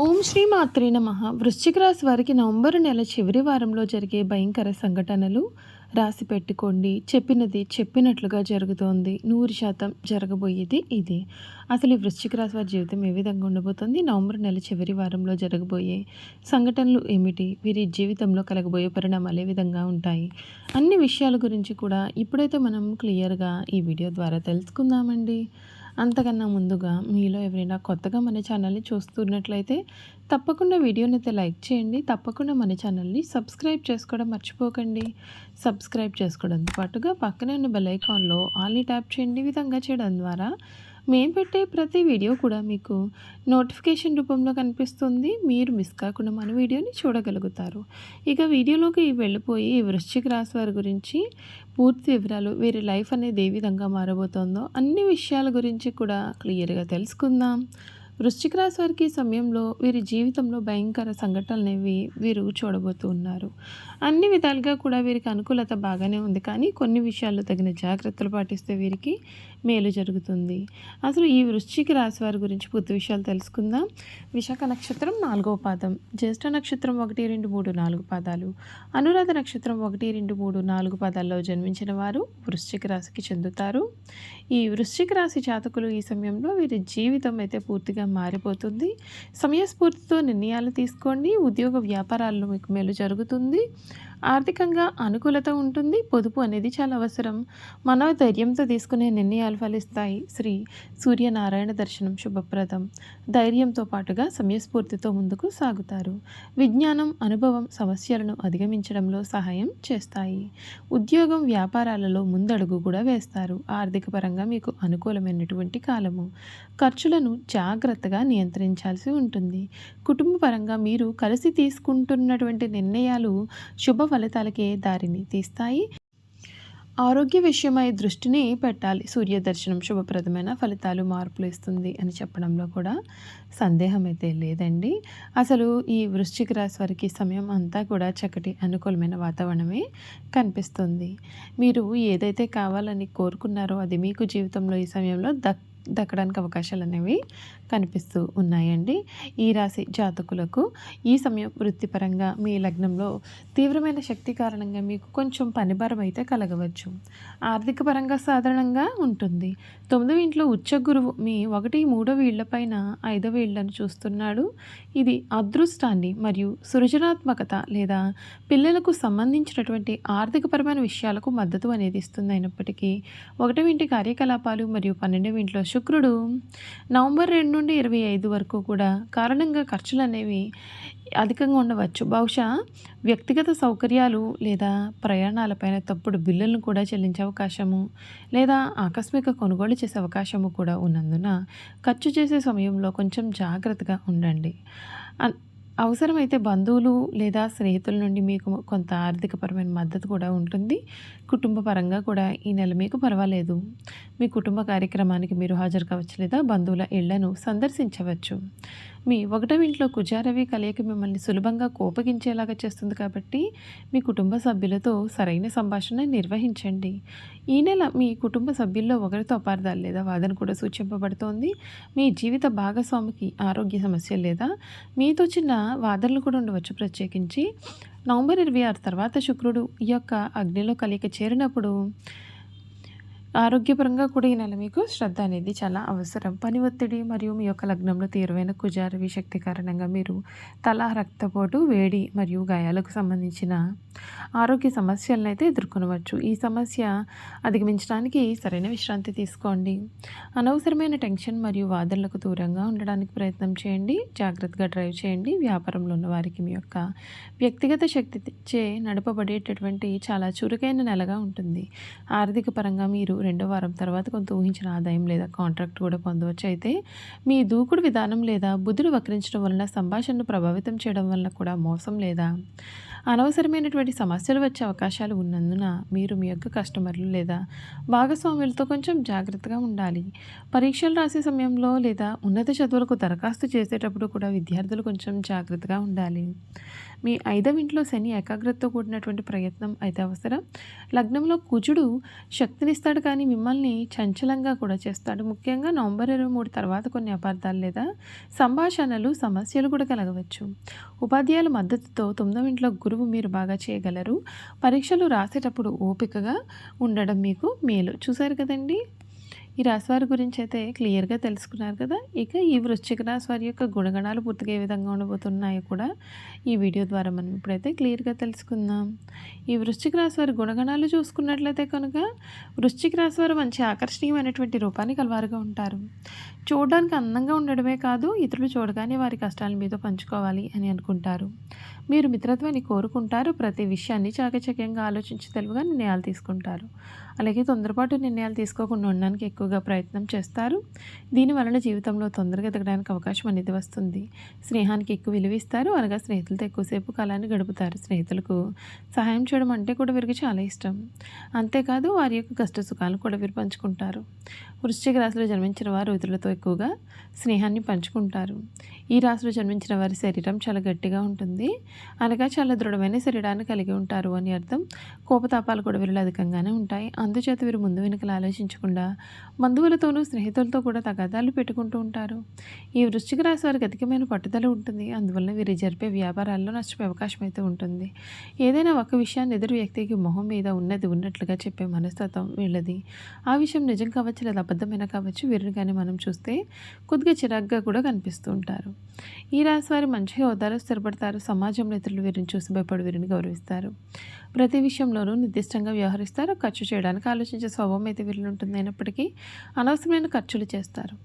ఓం శ్రీ మాత్రే నమ. వృశ్చిక రాశి వారికి నవంబర్ నెల చివరి వారంలో జరిగే భయంకర సంఘటనలు రాసి పెట్టుకోండి. చెప్పినది చెప్పినట్లుగా జరుగుతోంది. నూరు శాతం జరగబోయేది ఇది. అసలు ఈ వృశ్చిక రాశి వారి జీవితం ఏ విధంగా ఉండబోతోంది? నవంబర్ నెల చివరి వారంలో జరగబోయే సంఘటనలు ఏమిటి? వీరి జీవితంలో కలగబోయే పరిణామాలు ఏ విధంగా ఉంటాయి? అన్ని విషయాల గురించి కూడా ఇప్పుడైతే మనం క్లియర్గా ఈ వీడియో ద్వారా తెలుసుకుందామండి. అంతకన్నా ముందుగా మీలో ఎవరైనా కొత్తగా మన ఛానల్ని చూస్తున్నట్లయితే తప్పకుండా వీడియోని అయితే లైక్ చేయండి. తప్పకుండా మన ఛానల్ని సబ్స్క్రైబ్ చేసుకోవడం మర్చిపోకండి. సబ్స్క్రైబ్ చేసుకోవడంతో పాటుగా పక్కనే ఉన్న బెల్ ఐకాన్లో ఆల్ని ట్యాప్ చేయండి. విధంగా చేయడం ద్వారా మేము పెట్టే ప్రతి వీడియో కూడా మీకు నోటిఫికేషన్ రూపంలో కనిపిస్తుంది. మీరు మిస్ కాకుండా మన వీడియోని చూడగలుగుతారు. ఇక వీడియోలోకి వెళ్ళిపోయి వృశ్చిక రాశి వారి గురించి పూర్తి వివరాలు వీరి లైఫ్ అనేది ఏ విధంగా మారబోతోందో అన్ని విషయాల గురించి కూడా క్లియర్గా తెలుసుకుందాం. వృశ్చిక రాశి వారికి సమయంలో వీరి జీవితంలో భయంకర సంఘటనలు వీరు చూడబోతూ ఉన్నారు. అన్ని విధాలుగా కూడా వీరికి అనుకూలత బాగానే ఉంది. కానీ కొన్ని విషయాల్లో తగిన జాగ్రత్తలు పాటిస్తే వీరికి మేలు జరుగుతుంది. అసలు ఈ వృశ్చిక రాశి వారి గురించి పూర్తి విషయాలు తెలుసుకుందాం. విశాఖ నక్షత్రం నాలుగో పాదం జ్యేష్ఠ నక్షత్రం ఒకటి రెండు మూడు నాలుగు పాదాలు. అనురాధ నక్షత్రం ఒకటి రెండు మూడు నాలుగు పాదాల్లో జన్మించిన వారు వృశ్చిక రాశికి చెందుతారు. ఈ వృశ్చిక రాశి జాతకులు ఈ సమయంలో వీరి జీవితం అయితే పూర్తిగా మారిపోతుంది. సమయస్ఫూర్తితో నిర్ణయాలు తీసుకోండి. ఉద్యోగ వ్యాపారాల్లో మీకు మేలు జరుగుతుంది. ఆర్థికంగా అనుకూలత ఉంటుంది పొదుపు అనేది చాలా అవసరం. మనో ధైర్యంతో తీసుకునే నిర్ణయాలు ఫలిస్తాయి. శ్రీ సూర్యనారాయణ దర్శనం శుభప్రదం. ధైర్యంతో పాటుగా సమయస్ఫూర్తితో ముందుకు సాగుతారు. విజ్ఞానం అనుభవం సమస్యలను అధిగమించడంలో సహాయం చేస్తాయి. ఉద్యోగం వ్యాపారాలలో ముందడుగు కూడా వేస్తారు. ఆర్థిక పరంగా మీకు అనుకూలమైనటువంటి కాలము. ఖర్చులను జాగ్రత్తగా నియంత్రించాల్సి ఉంటుంది. కుటుంబ పరంగా మీరు కలిసి తీసుకుంటున్నటువంటి నిర్ణయాలు శుభ ఫలితాలకే దారిని తీస్తాయి. ఆరోగ్య విషయమై దృష్టిని పెట్టాలి. సూర్య దర్శనం శుభప్రదమైన ఫలితాలు మార్పులు ఇస్తుంది అని చెప్పడంలో కూడా సందేహం అయితే లేదండి. అసలు ఈ వృశ్చిక రాశి వారికి సమయం అంతా కూడా చక్కటి అనుకూలమైన వాతావరణమే కనిపిస్తుంది. మీరు ఏదైతే కావాలని కోరుకున్నారో అది మీకు జీవితంలో ఈ సమయంలో దక్ దక్కడానికి అవకాశాలు అనేవి కనిపిస్తూ ఉన్నాయండి. ఈ రాశి జాతకులకు ఈ సమయం వృత్తిపరంగా మీ లగ్నంలో తీవ్రమైన శక్తి కారణంగా మీకు కొంచెం పనిభారం అయితే కలగవచ్చు. ఆర్థిక పరంగా సాధారణంగా ఉంటుంది. తొమ్మిదవ ఇంట్లో ఉచ్చ గురువు మీ ఒకటి మూడవ ఇళ్ళపైన ఐదవ ఇళ్ళను చూస్తున్నాడు. ఇది అదృష్టాన్ని మరియు సృజనాత్మకత లేదా పిల్లలకు సంబంధించినటువంటి ఆర్థికపరమైన విషయాలకు మద్దతు అనేది ఇస్తుంది. అయినప్పటికీ ఒకటవ ఇంటి కార్యకలాపాలు మరియు పన్నెండవ ఇంట్లో శుక్రుడు నవంబర్ రెండు నుండి ఇరవై ఐదు వరకు కూడా కారణంగా ఖర్చులు అనేవి అధికంగా ఉండవచ్చు. బహుశా వ్యక్తిగత సౌకర్యాలు లేదా ప్రయాణాలపైన తప్పుడు బిల్లులను కూడా చెల్లించే అవకాశము లేదా ఆకస్మిక కొనుగోలు చేసే అవకాశము కూడా ఉన్నందున ఖర్చు చేసే సమయంలో కొంచెం జాగ్రత్తగా ఉండండి. అవసరమైతే బంధువులు లేదా స్నేహితుల నుండి మీకు కొంత ఆర్థికపరమైన మద్దతు కూడా ఉంటుంది. కుటుంబ పరంగా కూడా ఈ నెల మీకు పర్వాలేదు. మీ కుటుంబ కార్యక్రమానికి మీరు హాజరు కావచ్చు లేదా బంధువుల ఇళ్ళను సందర్శించవచ్చు. మీ ఒకటవ ఇంట్లో కుజారవి కలయిక మిమ్మల్ని సులభంగా కోపగించేలాగా చేస్తుంది కాబట్టి మీ కుటుంబ సభ్యులతో సరైన సంభాషణ నిర్వహించండి. ఈ నెల మీ కుటుంబ సభ్యుల్లో ఒకరితో అపార్థాలు లేదా వాదన కూడా సూచింపబడుతోంది. మీ జీవిత భాగస్వామికి ఆరోగ్య సమస్య లేదా మీతో చిన్న వాదనలు కూడా ఉండవచ్చు ప్రత్యేకించి. నవంబర్ ఇరవై ఆరు తర్వాత శుక్రుడు ఈ యొక్క అగ్నిలో కలియక చేరినప్పుడు ఆరోగ్యపరంగా కూడా ఈ నెల మీకు శ్రద్ధ అనేది చాలా అవసరం. పని ఒత్తిడి మరియు మీ యొక్క లగ్నంలో తీవ్రమైన కుజారవి శక్తి కారణంగా మీరు తల రక్తపోటు వేడి మరియు గాయాలకు సంబంధించిన ఆరోగ్య సమస్యలను అయితే ఎదుర్కొనవచ్చు. ఈ సమస్య అధిగమించడానికి సరైన విశ్రాంతి తీసుకోండి. అనవసరమైన టెన్షన్ మరియు వాదనలకు దూరంగా ఉండడానికి ప్రయత్నం చేయండి. జాగ్రత్తగా డ్రైవ్ చేయండి. వ్యాపారంలో ఉన్న వారికి మీ యొక్క వ్యక్తిగత శక్తి చే నడపబడేటటువంటి చాలా చురుకైన నెలగా ఉంటుంది. ఆర్థిక పరంగా మీరు రెండో వారం తర్వాత కొంత ఊహించిన ఆదాయం లేదా కాంట్రాక్ట్ కూడా పొందవచ్చు. అయితే మీ దూకుడు విధానం లేదా బుద్ధుడు వక్రించడం వలన సంభాషణను ప్రభావితం చేయడం వలన కూడా మోసం లేదా? అనవసరమైనటువంటి సమస్యలు వచ్చే అవకాశాలు ఉన్నందున మీరు మీ యొక్క కస్టమర్లు లేదా భాగస్వాములతో కొంచెం జాగ్రత్తగా ఉండాలి. పరీక్షలు రాసే సమయంలో లేదా ఉన్నత చదువులకు దరఖాస్తు చేసేటప్పుడు కూడా విద్యార్థులు కొంచెం జాగ్రత్తగా ఉండాలి. మీ ఐదవ ఇంట్లో శని ఏకాగ్రతతో కూడినటువంటి ప్రయత్నం అయితే అవసరం. లగ్నంలో కుజుడు శక్తినిస్తాడు కానీ మిమ్మల్ని చంచలంగా కూడా చేస్తాడు. ముఖ్యంగా నవంబర్ ఇరవై మూడు తర్వాత కొన్ని అపార్థాలు లేదా సంభాషణలు సమస్యలు కూడా కలగవచ్చు. ఉపాధ్యాయుల మద్దతుతో తొమ్మిదవ ఇంట్లో గురువు మీరు బాగా చేయగలరు. పరీక్షలు రాసేటప్పుడు ఓపికగా ఉండడం మీకు మేలు. చూసారు కదండి? ఈ రాశివారి గురించి అయితే క్లియర్గా తెలుసుకున్నారు కదా. ఇక ఈ వృశ్చిక రాశి వారి యొక్క గుణగణాలు పూర్తిగా ఏ విధంగా ఉండబోతున్నాయో కూడా ఈ వీడియో ద్వారా మనం ఇప్పుడైతే క్లియర్గా తెలుసుకుందాం. ఈ వృశ్చిక రాశి వారి గుణగణాలు చూసుకున్నట్లయితే కనుక వృశ్చిక రాశి వారు మంచి ఆకర్షణీయమైనటువంటి రూపాన్ని కలవారుగా ఉంటారు. చూడడానికి అందంగా ఉండడమే కాదు ఇతరులు చూడగానే వారి కష్టాలను మీతో పంచుకోవాలి అని అనుకుంటారు. మీరు మిత్రత్వాన్ని కోరుకుంటారు ప్రతి విషయాన్ని చాకచక్యంగా ఆలోచించి తెలుగుగా నిర్ణయాలు తీసుకుంటారు. అలాగే తొందరపాటు నిర్ణయాలు తీసుకోకుండా ఉండడానికి ఎక్కువగా ప్రయత్నం చేస్తారు. దీని వలన జీవితంలో తొందరగా ఎదగడానికి అవకాశం అనేది వస్తుంది. స్నేహానికి ఎక్కువ విలువ ఇస్తారు. అనగా స్నేహితులతో ఎక్కువసేపు కాలాన్ని గడుపుతారు. స్నేహితులకు సహాయం చేయడం అంటే కూడా వీరికి చాలా ఇష్టం. అంతేకాదు వారి యొక్క కష్ట సుఖాలను కూడా వీరు పంచుకుంటారు. వృశ్చిక రాశిలో జన్మించిన వారు ఇతరులతో ఎక్కువగా స్నేహాన్ని పంచుకుంటారు. ఈ రాశిలో జన్మించిన వారి శరీరం చాలా గట్టిగా ఉంటుంది. అనగా చాలా దృఢమైన శరీరాన్ని కలిగి ఉంటారు అని అర్థం. కోపతాపాలు కూడా వీరిలో అధికంగానే ఉంటాయి. అందుచేత వీరు ముందు వెనుకలు ఆలోచించకుండా బంధువులతోనూ స్నేహితులతో కూడా తగాదాలు పెట్టుకుంటూ ఉంటారు. ఈ వృశ్చిక రాశి వారికి అధికమైన పట్టుదల ఉంటుంది. అందువల్ల వీరు జరిపే వ్యాపారాల్లో నష్టపోయే అవకాశం అయితే ఉంటుంది. ఏదైనా ఒక విషయాన్ని ఎదురు వ్యక్తికి మొహం మీద ఉన్నది ఉన్నట్లుగా చెప్పే మనస్తత్వం వీళ్ళది. ఆ విషయం నిజం కావచ్చు లేదా అబద్ధమైన కావచ్చు వీరిని కానీ మనం చూస్తే కొద్దిగా చిరాగ్గా కూడా కనిపిస్తూ ఉంటారు. ఈ రాశి వారు మంచి హోదాలో స్థిరపడతారు. సమాజంలో ఇతరులు వీరిని చూసి భయపడి వీరిని గౌరవిస్తారు. ప్రతి విషయంలోనూ నిర్దిష్టంగా వ్యవహరిస్తారు. ఖర్చు చేయడానికి ఆలోచించే స్వభావం అయితే వీరిని ఉంటుంది. అయినప్పటికీ అనవసరమైన ఖర్చులు చేస్తారు.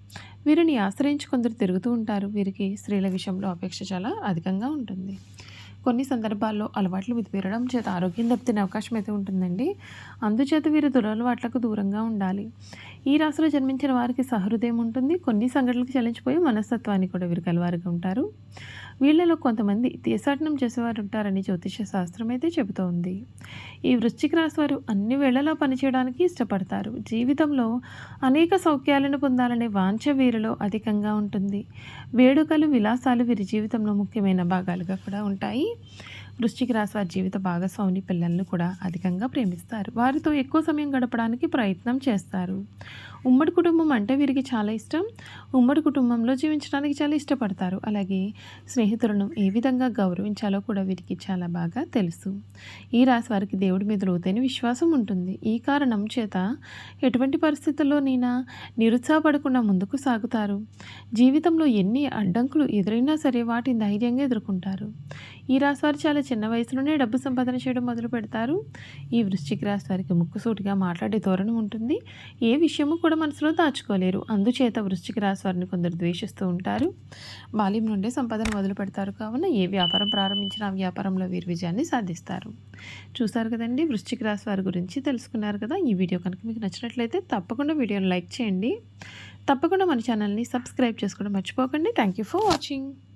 వీరిని ఆశ్రయించి కొందరు తిరుగుతూ ఉంటారు. వీరికి స్త్రీల విషయంలో అపేక్ష చాలా అధికంగా ఉంటుంది. కొన్ని సందర్భాల్లో అలవాట్లు మితిమీరడం చేత ఆరోగ్యం దెబ్బతినే అవకాశం అయితే ఉంటుందండి. అందుచేత వీరు దురలవాట్లకు దూరంగా ఉండాలి. ఈ రాశిలో జన్మించిన వారికి సహృదయం ఉంటుంది. కొన్ని సంఘటనలకు చలించిపోయి మనస్తత్వాన్ని కూడా వీరు కలవారుగా ఉంటారు. వీళ్ళలో కొంతమంది తీసాటనం చేసేవారు ఉంటారని జ్యోతిష శాస్త్రం అయితే చెబుతోంది ఈ వృశ్చిక రాశి వారు అన్ని వేళలా పనిచేయడానికి ఇష్టపడతారు. జీవితంలో అనేక సౌఖ్యాలను పొందాలనే వాంఛ వీరిలో అధికంగా ఉంటుంది. వేడుకలు విలాసాలు వీరి జీవితంలో ముఖ్యమైన భాగాలుగా కూడా ఉంటాయి. వృశ్చిక రాశి వారి జీవిత భాగస్వామిని పిల్లలను కూడా అధికంగా ప్రేమిస్తారు. వారితో ఎక్కువ సమయం గడపడానికి ప్రయత్నం చేస్తారు. ఉమ్మడి కుటుంబం అంటే వీరికి చాలా ఇష్టం. ఉమ్మడి కుటుంబంలో జీవించడానికి చాలా ఇష్టపడతారు. అలాగే స్నేహితులను ఏ విధంగా గౌరవించాలో కూడా వీరికి చాలా బాగా తెలుసు. ఈ రాశి వారికి దేవుడి మీద లోతైన విశ్వాసం ఉంటుంది. ఈ కారణం చేత ఎటువంటి పరిస్థితుల్లోనైనా నిరుత్సాహపడకుండా ముందుకు సాగుతారు. జీవితంలో ఎన్ని అడ్డంకులు ఎదురైనా సరే వాటిని ధైర్యంగా ఎదుర్కొంటారు. ఈ రాశి వారు చాలా చిన్న వయసులోనే డబ్బు సంపాదన చేయడం మొదలు పెడతారు. ఈ వృశ్చిక రాశి వారికి ముక్కుసూటిగా మాట్లాడే ధోరణి ఉంటుంది. ఏ విషయము కూడా మనసులో దాచుకోలేరు. అందుచేత వృశ్చిక రాశి వారిని కొందరు ద్వేషిస్తూ ఉంటారు. బాల్యం నుండే సంపాదన మొదలు పెడతారు కావున ఏ వ్యాపారం ప్రారంభించిన ఆ వ్యాపారంలో వీరి విజయాన్ని సాధిస్తారు. చూసారు కదండి? వృశ్చిక రాశి వారి గురించి తెలుసుకున్నారు కదా? ఈ వీడియో కనుక మీకు నచ్చినట్లయితే తప్పకుండా వీడియోని లైక్ చేయండి. తప్పకుండా మన ఛానల్ని సబ్స్క్రైబ్ చేసుకోవడం మర్చిపోకండి. Thank you for watching.